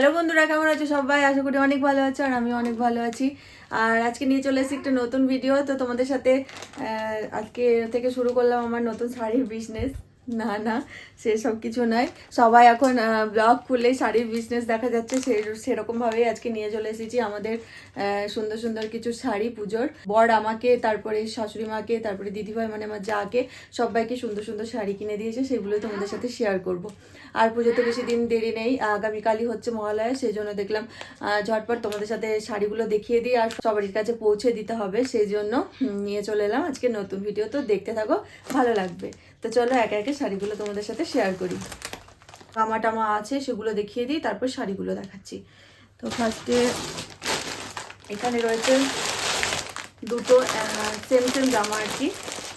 Hello বন্ধুরা, কেমন আছো সবাই? আশা করি অনেক ভালো আছো আর আমি অনেক ভালো আছি। আর আজকে নিয়ে চলে এসেছি একটা নতুন ভিডিও তো তোমাদের সাথে আজকে থেকে শুরু করলাম আমার নতুন শাড়ির বিজনেস না না সেসব কিছু নয়। সবাই এখন ব্লগ খুললেই শাড়ির বিজনেস দেখা যাচ্ছে। সেই সেরকমভাবেই আজকে নিয়ে চলে এসেছি আমাদের সুন্দর সুন্দর কিছু শাড়ি পুজোর। বর আমাকে, তারপরে শাশুড়ি মাকে, তারপরে দিদিভাই মানে আমার যাকে, সবাইকে সুন্দর সুন্দর শাড়ি কিনে দিয়েছে। সেগুলো তোমাদের সাথে শেয়ার করব। আর পুজোতে বেশি দিন দেরি নেই। আগামীকালই হচ্ছে মহালয়া সেই জন্য দেখলাম ঝটপট তোমাদের সাথে শাড়িগুলো দেখিয়ে দিই আর সবারই কাছে পৌঁছে দিতে হবে। সেই জন্য নিয়ে চলে এলাম আজকে নতুন ভিডিও তো দেখতে থাকো, ভালো লাগবে। তো চলো একে একে শাড়িগুলো তোমাদের সাথে শেয়ার করি। জামা টামা আছে, সেগুলো দেখিয়ে দিই, তারপর শাড়িগুলো দেখাচ্ছি। তো ফার্স্টে এখানে রয়েছে দুটো সেম সেম জামা আর কি,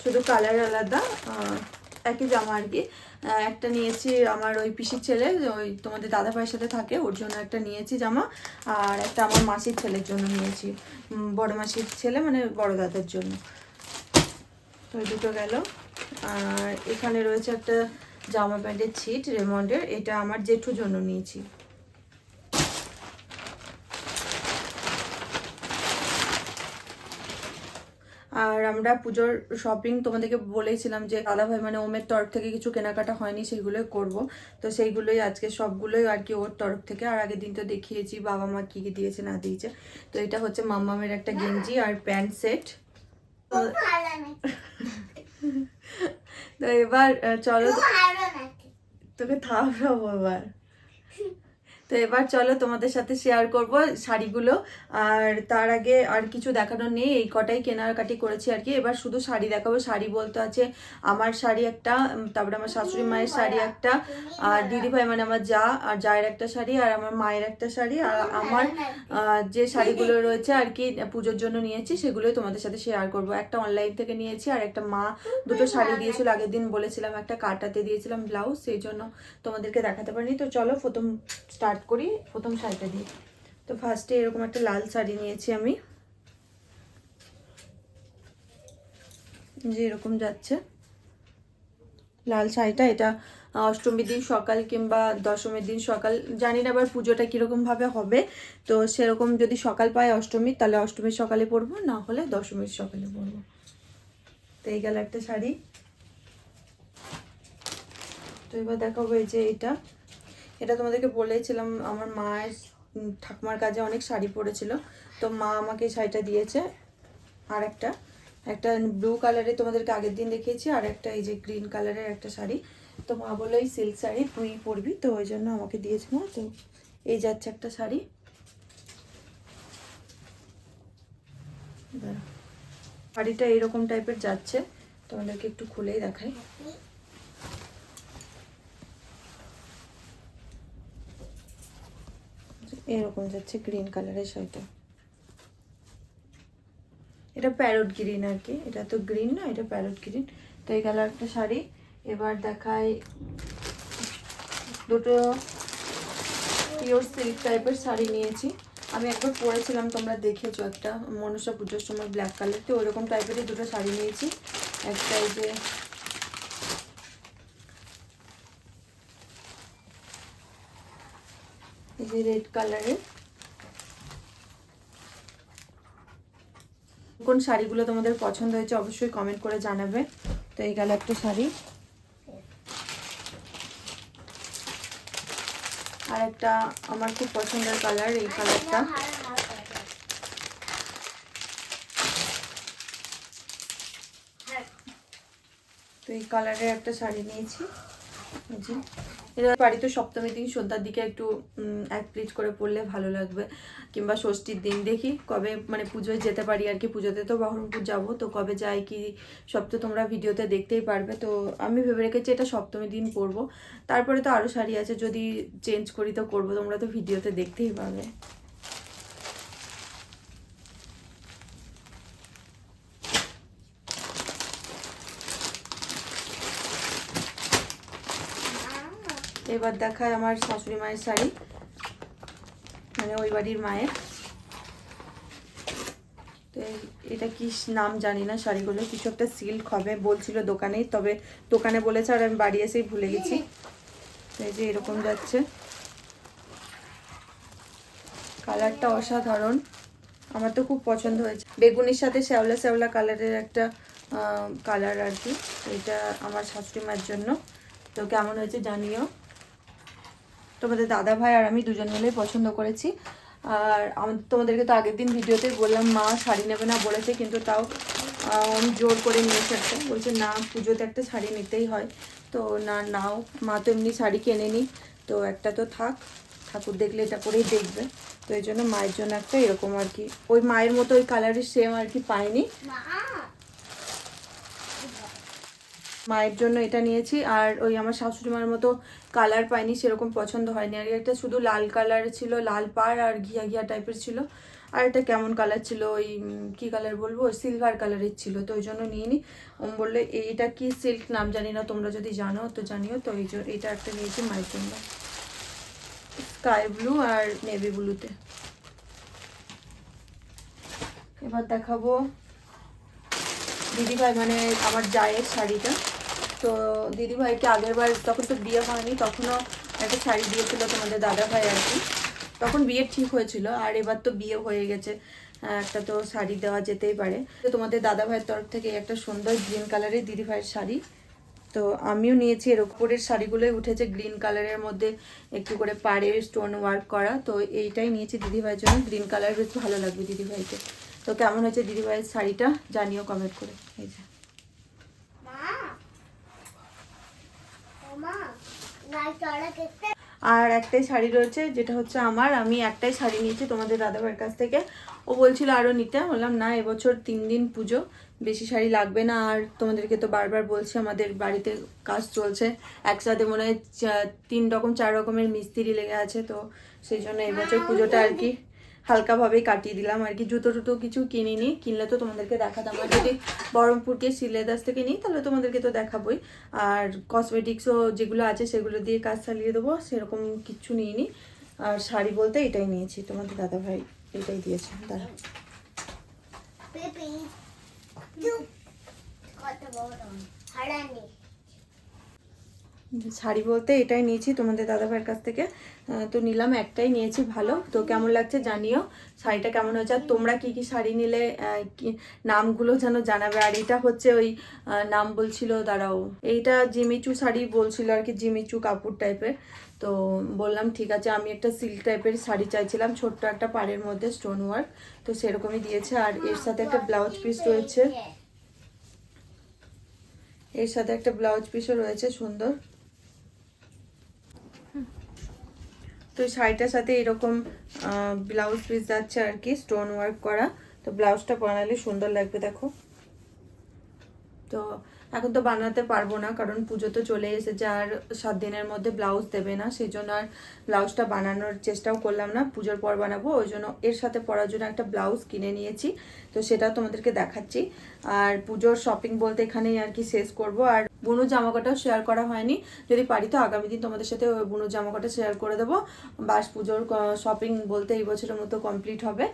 শুধু কালার আলাদা একই জামা আর কি। একটা নিয়েছি আমার ওই পিসির ছেলে, ওই তোমাদের দাদা ভাইয়ের সাথে থাকে, ওর জন্য একটা নিয়েছি জামা, আর একটা আমার মাসির ছেলের জন্য নিয়েছি বড় মাসির ছেলে মানে বড় দাদার জন্য। তো দুটো গেল। আর এখানে রয়েছে একটা জামা প্যান্টের ছিট রেমন্ডের। এটা আমার জেঠুর জন্য নিয়েছি। আর আমরা পুজোর শপিং তোমাদেরকে বলেইছিলাম যে, দাদা ভাই মানে ওমের তরফ থেকে কিছু কেনাকাটা হয়নি সেইগুলোই করব। তো সেইগুলোই আজকে সবগুলোই আর কি ওর তরফ থেকে। আর আগের দিন তো দেখিয়েছি, বাবা মা কী কী দিয়েছে, না দিয়েছে। তো এটা হচ্ছে মাম্মামের একটা গেঞ্জি আর প্যান্ট সেট। তো এবার চলো তোকে থামড়াবো এবার। তো এবার চলো তোমাদের সাথে শেয়ার করব শাড়িগুলো। আর তার আগে আর কিছু দেখানোর নেই, এই কটাই কেনাকাটি করেছি আর কি। এবার শুধু শাড়ি দেখাবো। শাড়ি বলতে আছে আমার শাড়ি একটা তারপরে আমার শাশুড়ি মায়ের শাড়ি একটা, আর দিদিভাই মানে আমার যা, আর জায়ের একটা শাড়ি, আর আমার মায়ের একটা শাড়ি, আর আমার যে শাড়িগুলো রয়েছে আর কি, পুজোর জন্য নিয়েছি, সেগুলোই তোমাদের সাথে শেয়ার করব। একটা অনলাইন থেকে নিয়েছি, আর একটা মা দুটো শাড়ি দিয়েছিল আগের দিন বলেছিলাম, একটা কাটাতে দিয়েছিলাম ব্লাউজ সেই জন্য তোমাদেরকে দেখাতে পারিনি। তো চলো প্রথম স্টার্ট করি, প্রথম শাড়িটা দিয়ে। তো ফার্স্টে এরকম একটা লাল শাড়ি নিয়েছি আমি। যে এরকম যাচ্ছে। লাল শাড়িটা, এটা অষ্টমীর দিন সকাল কিংবা দশমীর দিন সকাল, জানি না আবার পুজোটা কীরকমভাবে হবে। তো সেরকম যদি সকাল পায় অষ্টমী, তাহলে অষ্টমীর সকালে পরবো, না হলে দশমীর সকালে পরবো। তো এই গেল একটা শাড়ি। তো এবার দেখাবো এই যে এটা। এটা তোমাদেরকে বলেছিলাম, আমার মায়ের ঠাকুমার কাজে অনেক শাড়ি পরেছিল। তো মা আমাকে শাড়িটা দিয়েছে। আর একটা একটা ব্লু কালারে তোমাদেরকে আগের দিন দেখিয়েছি আর একটা এই যে গ্রিন কালারের একটা শাড়ি। তো মা বলল, এই সিল্ক শাড়ি তুই পরবি। তো ওই জন্য আমাকে দিয়েছে মা। তো এই যাচ্ছে একটা শাড়ি। শাড়িটা এইরকম টাইপের যাচ্ছে। তোমাদেরকে একটু খুলেই দেখাই। এরকম যাচ্ছে গ্রিন কালারের শাড়িটা। এটা প্যারট গ্রিন আর কি। এটা তো গ্রিন না, এটা প্যারট গ্রিন তো এই কালার একটা শাড়ি। এবার দেখাই দুটো পিওর সিল্ক টাইপের শাড়ি নিয়েছি। আমি একবার পরেছিলাম, তোমরা দেখেছ একটা। মনসা পুজোর সময় ব্ল্যাক কালার তো ওরকম টাইপেরই দুটো শাড়ি নিয়েছি। একটা এই যে যে রেড কালারের কোন শাড়িগুলো তোমাদের পছন্দ হয়েছে অবশ্যই কমেন্ট করে জানাবে। তো এই গেল একটা শাড়ি। আর একটা আমার খুব পছন্দের কালার এই কালারটা তো এই কালারের একটা শাড়ি নিয়েছি। বাড়িতে সপ্তমীর দিন সন্ধ্যার দিকে একটু এক প্লিট করে পড়লে ভালো লাগবে। কিংবা ষষ্ঠীর দিন দেখি কবে মানে পুজোয় যেতে পারি আর কি। পুজোতে তো বহরমপুর যাব, তো কবে যাই কি সব তো তোমরা ভিডিওতে দেখতেই পারবে। তো আমি ভেবে রেখেছি এটা সপ্তমীর দিন পরবো। তারপরে তো আরও শাড়ি আছে, যদি চেঞ্জ করি তো করব। তোমরা তো ভিডিওতে দেখতেই পাবে এবার দেখায় আমার শাশুড়ি মায়ের শাড়ি। মানে ওই বাড়ির মায়ের। তো এটা কি নাম জানি না শাড়িগুলো। কিছু একটা সিল্ক হবে বলছিল দোকানেই তবে দোকানে বলেছে আর আমি বাড়ি এসেই ভুলে গেছি। তো এই যে এরকম যাচ্ছে। কালারটা অসাধারণ। আমার তো খুব পছন্দ হয়েছে। বেগুনির সাথে শ্যাওলা শ্যাওলা কালারের একটা কালার আর কি। এটা আমার শাশুড়ি মায়ের জন্য। তো কেমন হয়েছে জানিও। তোমাদের দাদা ভাই আর আমি দুজন মিলেই পছন্দ করেছি। আর তোমাদেরকে তো আগের দিন ভিডিওতে বললাম, মা শাড়ি নেবে না বলেছে, কিন্তু তাও জোর করে নিয়েছে একটা। বলছে, না, পুজোতে একটা শাড়ি নিতেই হয়। তো না, নাও, মা তো এমনি শাড়ি কেনে নি। তো একটা তো থাক, ঠাকুর দেখলে এটা পরেই দেখবে। তো এই জন্য মায়ের জন্য একটা এরকম আর কি। ওই মায়ের মতো ওই কালারের সেম আর কি পাইনি। মায়ের জন্য এটা নিয়েছি। আর ওই আমার শাশুড়ি মার মতো কালার পাইনি, সেরকম পছন্দ হয়নি। আর এটা শুধু লাল কালার ছিল, লাল পাড় আর ঘিয়া ঘিয়া টাইপের ছিল। আর এটা কেমন কালার ছিল, ওই কি কালার বলব? সিলভার কালারের ছিল, তো ওই জন্য নিয়ে নি ওম বললে, এইটা কি সিল্ক নাম জানি না, তোমরা যদি জানো, তো জানিও। তো এই জন্য এটা একটা নিয়েছি মায়ের জন্য। স্কাই ব্লু আর নেভি ব্লুতে এবার দেখাবো। দিদিভাই মানে আমার জায়ের শাড়িটা। তো দিদিভাইকে আগের বার তখন তো বিয়ে হয়নি, তখনও একটা শাড়ি দিয়েছিল তোমাদের দাদা ভাই আর কি। তখন বিয়ে ঠিক হয়েছিল, আর এবার তো বিয়ে হয়ে গেছে। একটা তো শাড়ি দেওয়া যেতেই পারে। তো তোমাদের দাদা ভাইয়ের তরফ থেকে একটা সুন্দর গ্রিন কালারের দিদি ভাইয়ের শাড়ি। তো আমিও নিয়েছি, এর উপরের শাড়িগুলোই উঠেছে গ্রিন কালারের মধ্যে একটু করে পাড়ে স্টোন ওয়ার্ক করা। তো এইটাই নিয়েছি দিদিভাইয়ের জন্য। গ্রিন কালার বেশ ভালো লাগবে দিদিভাইকে। তো কেমন হয়েছে দিদিভাইয়ের শাড়িটা? জানিও কমেন্ট করে। এই যে। আর একটাই শাড়ি রয়েছে যেটা হচ্ছে আমার। আমি একটাই শাড়ি নিয়েছি তোমাদের দাদাভাইয়ের কাছ থেকে। ও বলছিল আরও নিতে। বললাম না এবছর তিন দিন পুজো। বেশি শাড়ি লাগবে না। আর তোমাদেরকে তো বারবার বলছি আমাদের বাড়িতে কাজ চলছে। একসাথে মনে হয় তিন রকম চার রকমের মিস্ত্রি লেগে আছে। তো সেই জন্য এবছর পুজোটা আর কি হালকাভাবেই কাটিয়ে দিলাম আর কি। জুতো টুতো কিছু কিনিনি। কিনলে তো তোমাদেরকে দেখাতাম। আর যদি বহরমপুরকে সিলেদাস থেকে নিই, তাহলে তোমাদেরকে তো দেখাবোই। আর কসমেটিক্সও যেগুলো আছে, সেগুলো দিয়ে কাজ চালিয়ে দেবো। সেরকম কিচ্ছু নিইনি। আর শাড়ি বলতে এটাই নিয়েছি। তোমাদের দাদা ভাই এটাই দিয়েছে। দাঁড়া শাড়ি বলতে এটাই নিয়েছি তোমাদের দাদা ভাইয়ের কাছ থেকে। তো নিলাম, একটাই নিয়েছি, ভালো। তো কেমন লাগছে জানিও। শাড়িটা কেমন হয়েছে? আর তোমরা কি কি শাড়ি নিলে নামগুলো যেন জানাবে? আর এটা হচ্ছে ওই নাম বলছিল, দাঁড়াও। এইটা জিমিচু শাড়ি বলছিল আর কি, জিমিচু কাপড় টাইপের। তো বললাম, ঠিক আছে, আমি একটা সিল্ক টাইপের শাড়ি চাইছিলাম, ছোট্ট একটা পাড়ের মধ্যে স্টোন ওয়ার্ক তো সেরকমই দিয়েছে। আর এর সাথে একটা ব্লাউজ পিস রয়েছে। এর সাথে একটা ব্লাউজ পিসও রয়েছে, সুন্দর। তো শাড়িটার সাথে এরকম ব্লাউজ পিস যাচ্ছে আর কি স্টোন ওয়ার্ক করা। তো ব্লাউজটা বানালে সুন্দর লাগবে, দেখো। তো এখন তো বানাতে পারব না, কারণ পুজো তো চলে এসেছে, আর সাত দিনের মধ্যে ব্লাউজ দেবে না, সেই জন্য আর ব্লাউজটা বানানোর চেষ্টাও করলাম না, পুজোর পর বানাবো, ওই জন্য এর সাথে পরার জন্য একটা ব্লাউজ কিনে নিয়েছি, তো সেটা তোমাদেরকে দেখাচ্ছি। আর পুজোর শপিং বলতে এখানেই আর কি শেষ করব, আর বুনো জামাকাটাও শেয়ার করা হয়নি। যদি পারি তো আগামী দিন তোমাদের সাথে ওই বুনো জামাকাটা শেয়ার করে দেবো। বাস পুজোর শপিং বলতে এই বছরের মতো কমপ্লিট হবে।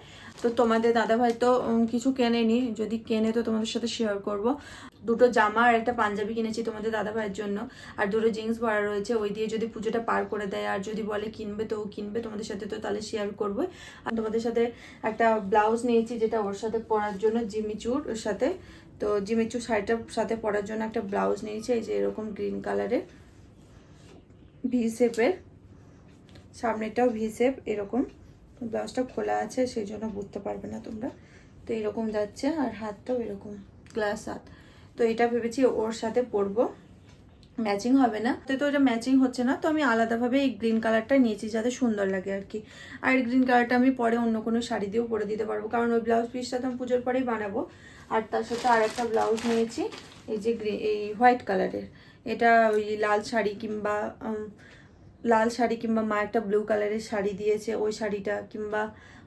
তো তোমাদের দাদাভাই তো কিছু কেনেনি। যদি কেনে তো তোমাদের সাথে শেয়ার করব। দুটো জামা আর একটা পাঞ্জাবি কিনেছি তোমাদের দাদা ভাইয়ের জন্য। আর দুটো জিন্স ভরা রয়েছে। ওই দিয়ে যদি পুজোটা পার করে দেয়। আর যদি বলে কিনবে তো ও কিনবে। তোমাদের সাথে তো তাহলে শেয়ার করব আর তোমাদের সাথে একটা ব্লাউজ নিয়েছি যেটা ওর সাথে পরার জন্য জিমিচুর সাথে। তো জিমিচু শাড়িটার সাথে পরার জন্য একটা ব্লাউজ নিয়েছি, এই যে এরকম গ্রিন কালারের ভি শেপের সামনেটাও ভি শেপ এরকম ব্লাউজটা খোলা আছে, সেই জন্য বুঝতে পারবে না তোমরা। তো এরকম যাচ্ছে আর হাতটাও এরকম গ্লাস হাত। তো এটা ভেবেছি ওর সাথে পরবো। ম্যাচিং হবে না। তো এটা ম্যাচিং হচ্ছে না, তো আমি আলাদাভাবে এই গ্রিন কালারটা নিয়েছি যাতে সুন্দর লাগে আর কি। আর গ্রিন কালারটা আমি পরে অন্য কোনো শাড়ি দিয়েও পরে দিতে পারব, কারণ ওই ব্লাউজ পিসটা তো আমি পুজোর পরেই বানাবো। আর তার সাথে আর একটা ব্লাউজ নিয়েছি, এই যে গ্রে, এই হোয়াইট কালারের। এটা ওই লাল শাড়ি কিংবা লাল শাড়ি কিংবা মা একটা ব্লু কালারের শাড়ি দিয়েছে, ওই শাড়িটা কিংবা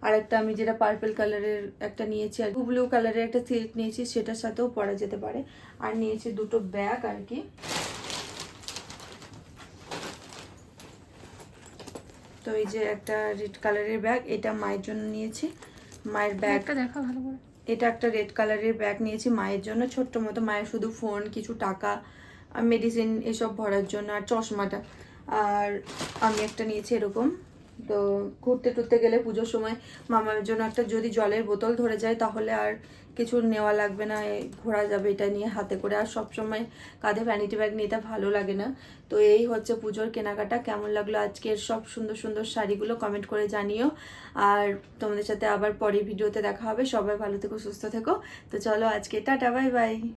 আর একটা আমি যেটা পার্পল কালারের একটা নিয়েছি আর ব্লু কালারের একটা সিল্ক নিয়েছি, সেটার সাথেও পরা যেতে পারে। আর নিয়েছি দুটো ব্যাগ আর কি। তো এই যে একটা রেড কালারের ব্যাগ, এটা মায়ের জন্য নিয়েছি। মায়ের ব্যাগটা দেখা ভালো করে। এটা একটা রেড কালারের ব্যাগ নিয়েছি মায়ের জন্য। ছোট্ট মতো মায়ের শুধু ফোন কিছু টাকা মেডিসিন এসব ভরার জন্য, আর চশমাটা। আর আমি একটা নিয়েছি এরকম। তো ঘুরতে টুরতে গেলে পুজোর সময় মামার জন্য একটা যদি জলের বোতল ধরে যায়, তাহলে আর কিছু নেওয়া লাগবে না ঘোরা যাবে এটা নিয়ে হাতে করে। আর সব সময় কাঁধে ভ্যানিটি ব্যাগ নিতে ভালো লাগে না। তো এই হচ্ছে পুজোর কেনাকাটা। কেমন লাগল আজকের সব সুন্দর সুন্দর শাড়িগুলো কমেন্ট করে জানিও। আর তোমাদের সাথে আবার পরের ভিডিওতে দেখা হবে। সবাই ভালো থেকো, সুস্থ থেকো। তো চলো আজকে টাটা বাই বাই